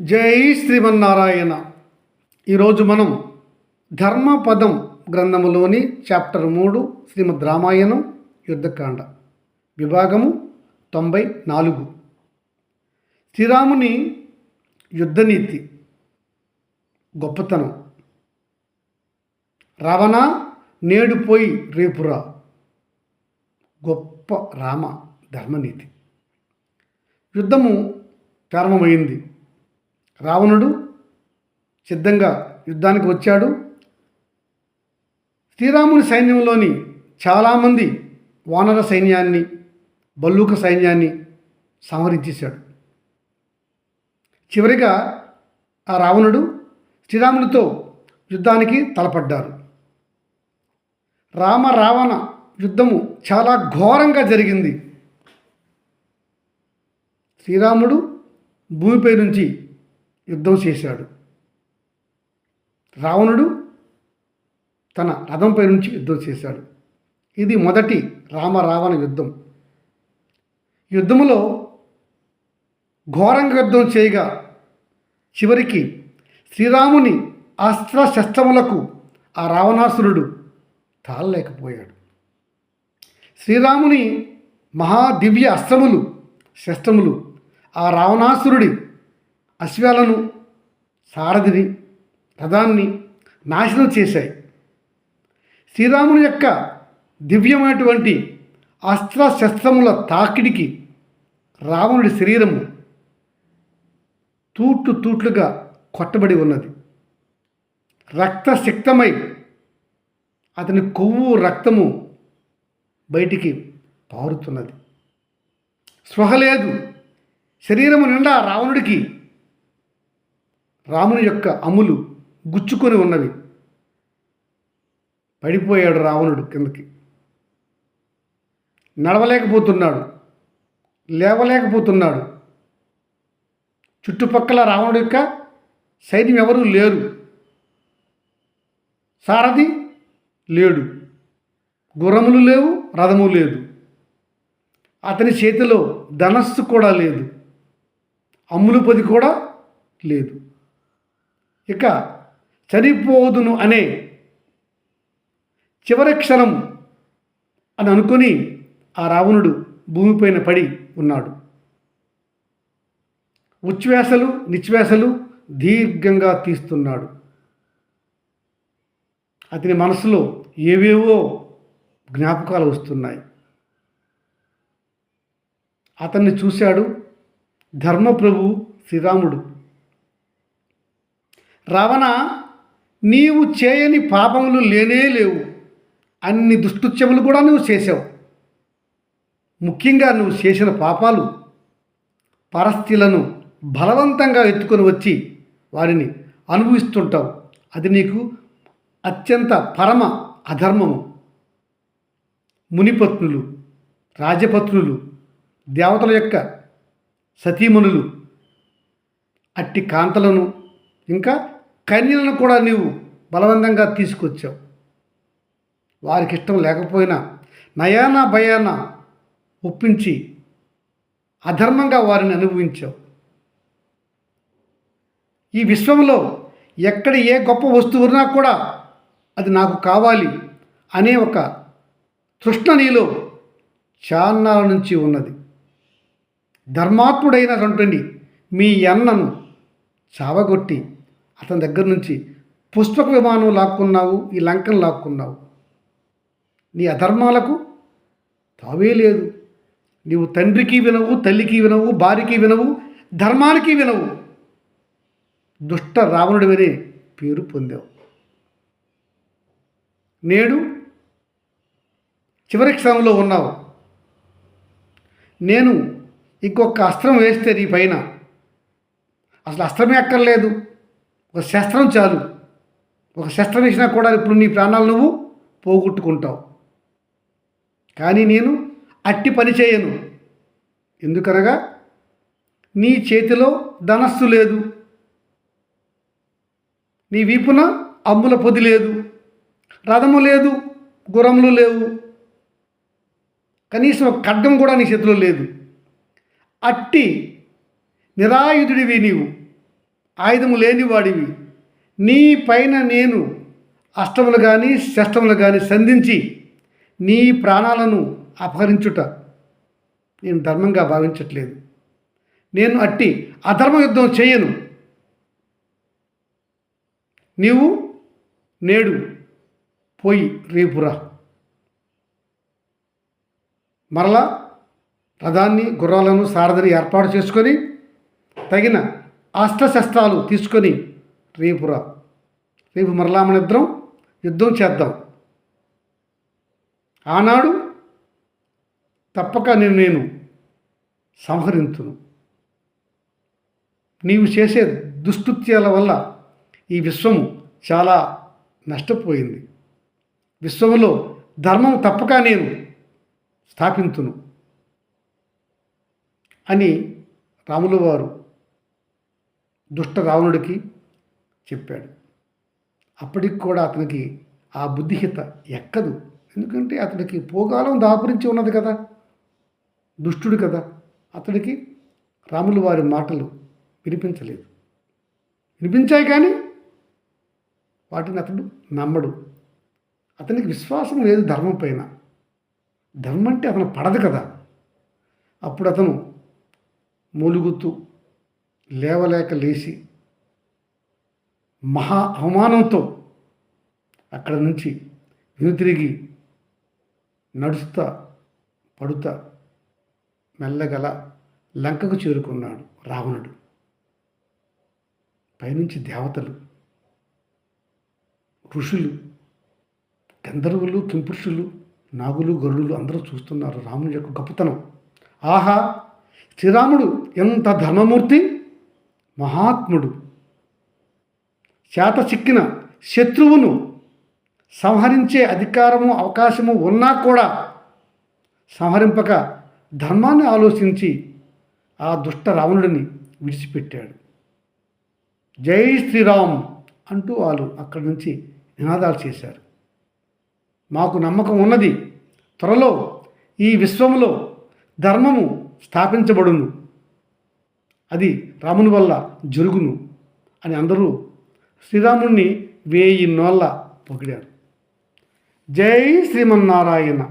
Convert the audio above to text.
జై శ్రీమన్నారాయణ. ఈరోజు మనం ధర్మపదం గ్రంథములోని చాప్టర్ మూడు శ్రీమద్ రామాయణం యుద్ధకాండ విభాగము తొంభై నాలుగు. శ్రీరాముని యుద్ధనీతి గొప్పతనం. రావణ నేడు పోయి రేపురా గొప్ప రామ ధర్మనీతి. యుద్ధము ప్రారంభమైంది. రావణుడు సిద్ధంగా యుద్ధానికి వచ్చాడు. శ్రీరాముని సైన్యంలోని చాలామంది వానర సైన్యాన్ని బల్లూక సైన్యాన్ని సంహరించేశాడు. చివరిగా ఆ రావణుడు శ్రీరామునితో యుద్ధానికి తలపడ్డారు రామ రావణ యుద్ధము చాలా ఘోరంగా జరిగింది. శ్రీరాముడు భూమిపై నుంచి యుద్ధం చేశాడు. రావణుడు తన రథంపై నుంచి యుద్ధం చేశాడు. ఇది మొదటి రామ రావణ యుద్ధం. యుద్ధములో ఘోరంగా యుద్ధం చేయగా చివరికి శ్రీరాముని అస్త్ర శస్త్రములకు ఆ రావణాసురుడు తాళలేకపోయాడు. శ్రీరాముని మహాదివ్య అస్త్రములు శస్త్రములు ఆ రావణాసురుడి అశ్వాలను సారథిని రథాన్ని నాశనం చేశాయి. శ్రీరాముని యొక్క దివ్యమైనటువంటి అస్త్రశస్త్రముల తాకిడికి రావణుడి శరీరము తూట్లు తూట్లుగా కొట్టబడి ఉన్నది. రక్తసిక్తమై అతని కొవ్వు రక్తము బయటికి పారుతున్నది. స్పృహ లేదు. శరీరము నిండా రావణుడికి రాముని యొక్క అములు గుచ్చుకొని ఉన్నవి. పడిపోయాడు రావణుడు కిందకి. నడవలేకపోతున్నాడు. లేవలేకపోతున్నాడు. చుట్టుపక్కల రావణుడు యొక్క సైన్యం ఎవరూ లేరు. సారథి లేడు. గుర్రములు లేవు రథము లేదు. అతని చేతిలో ధనస్సు కూడా లేదు. అమ్ములు పది కూడా లేదు. ఇక చనిపోదును అనే చివరి క్షణం అని అనుకుని ఆ రావణుడు భూమిపైన పడి ఉన్నాడు. ఉచ్ఛ్వాసలు నిశ్వాసలు దీర్ఘంగా తీస్తున్నాడు. అతని మనసులో ఏవేవో జ్ఞాపకాలు వస్తున్నాయి. అతన్ని చూశాడు ధర్మప్రభు శ్రీరాముడు. రావణ నీవు చేయని పాపములు లేనే లేవు. అన్ని దుష్టుత్యములు కూడా నువ్వు చేసావు ముఖ్యంగా నువ్వు చేసిన పాపాలు పరస్థితులను బలవంతంగా ఎత్తుకొని వచ్చి వారిని అనుభవిస్తుంటావు. అది నీకు అత్యంత పరమ అధర్మము. మునిపత్నులు రాజపత్నులు దేవతల యొక్క సతీమణులు అట్టి కాంతలను ఇంకా కన్యలను కూడా నీవు బలవంతంగా తీసుకొచ్చావు. వారికి ఇష్టం లేకపోయినా నయాన భయాన ఒప్పించి అధర్మంగా వారిని అనుభవించావు. ఈ విశ్వంలో ఎక్కడ ఏ గొప్ప వస్తువు ఉన్నా కూడా అది నాకు కావాలి అనే ఒక తృష్ణ నీలో చాన్నాల నుంచి ఉన్నది. ధర్మాత్ముడైనటువంటి మీ అన్నను చావగొట్టి అతని దగ్గర నుంచి పుష్పక విమానం లాక్కున్నావు ఈ లంకను లాక్కున్నావు. నీ అధర్మాలకు తావే లేదు. నీవు తండ్రికి వినవు తల్లికి వినవు భార్యకి వినవు ధర్మానికి వినవు. దుష్ట రావణుడు వినే పేరు పొందావు. నేడు చివరి క్షణంలో ఉన్నావు. నేను ఇంకొక అస్త్రం వేస్తే నీ పైన. అసలు అస్త్రమే అక్కర్లేదు. ఒక శస్త్రం చాలు. ఒక శస్త్రం ఇచ్చినా కూడా ఇప్పుడు నీ ప్రాణాలు నువ్వు పోగొట్టుకుంటావు. కానీ నేను అట్టి పని చేయను. ఎందుకనగా నీ చేతిలో ధనస్సు లేదు. నీ వీపున అమ్ముల పొది లేదు. రథము లేదు గుర్రములు లేవు. కనీసం ఒక ఖడ్గం కూడా నీ చేతిలో లేదు. అట్టి నిరాయుధుడివి నీవు. ఆయుధము లేనివాడివి. నీ పైన నేను అష్టములు కానీ షష్టములు కానీ సంధించి నీ ప్రాణాలను అపహరించుట నేను ధర్మంగా భావించట్లేదు. నేను అట్టి అధర్మ యుద్ధం చేయను. నీవు నేడు పోయి రేపురా. మరలా రథాన్ని గుర్రాలను సారథిని ఏర్పాటు చేసుకొని తగిన అస్త్రశస్త్రాలు తీసుకొని రేపురా రేపు మరలా మన ఇద్దరం యుద్ధం చేద్దాం. ఆనాడు తప్పక నేను నేను సంహరింతును. నీవు చేసే దుష్కృత్యాల వల్ల ఈ విశ్వము చాలా నష్టపోయింది. విశ్వంలో ధర్మం తప్పక నేను స్థాపించును అని రాములు వారు దుష్ట రావణుడికి చెప్పాడు. అప్పటికి కూడా అతనికి ఆ బుద్ధిహిత ఎక్కదు. ఎందుకంటే అతనికి పోగాలం దాపురించి ఉన్నది కదా. దుష్టుడు కదా. అతడికి రాములు వారి మాటలు వినిపించలేదు. వినిపించాయి కానీ వాటిని అతడు నమ్మడు. అతనికి విశ్వాసం లేదు ధర్మం పైన. ధర్మం అంటే అతను పడదు కదా. అప్పుడు అతను మూలుగుతూ లేవలేక లేచి మహా అవమానంతో అక్కడ నుంచి వెనుతిరిగి నడుస్తా పడుతా మెల్లగల లంకకు చేరుకున్నాడు రావణుడు. పైనుంచి దేవతలు ఋషులు గంధర్వులు కింపురుషులు నాగులు గరుడులు అందరూ చూస్తున్నారు రాముని యొక్క గొప్పతనం. ఆహా శ్రీరాముడు ఎంత ధర్మమూర్తి! మహాత్ముడు. చేత చిక్కిన శత్రువును సంహరించే అధికారము అవకాశము ఉన్నా కూడా సంహరింపక ధర్మాన్ని ఆలోచించి ఆ దుష్ట రావణుడిని విడిచిపెట్టాడు. జై శ్రీరామ్ అంటూ వాళ్ళు అక్కడి నుంచి నినాదాలు చేశారు. మాకు నమ్మకం ఉన్నది త్వరలో ఈ విశ్వంలో ధర్మము స్థాపించబడును. అది రాముని వల్ల జరుగును అని అందరూ శ్రీరాముణ్ణి వేయి నోళ్ళ పొగిడారు. జై శ్రీమన్నారాయణ.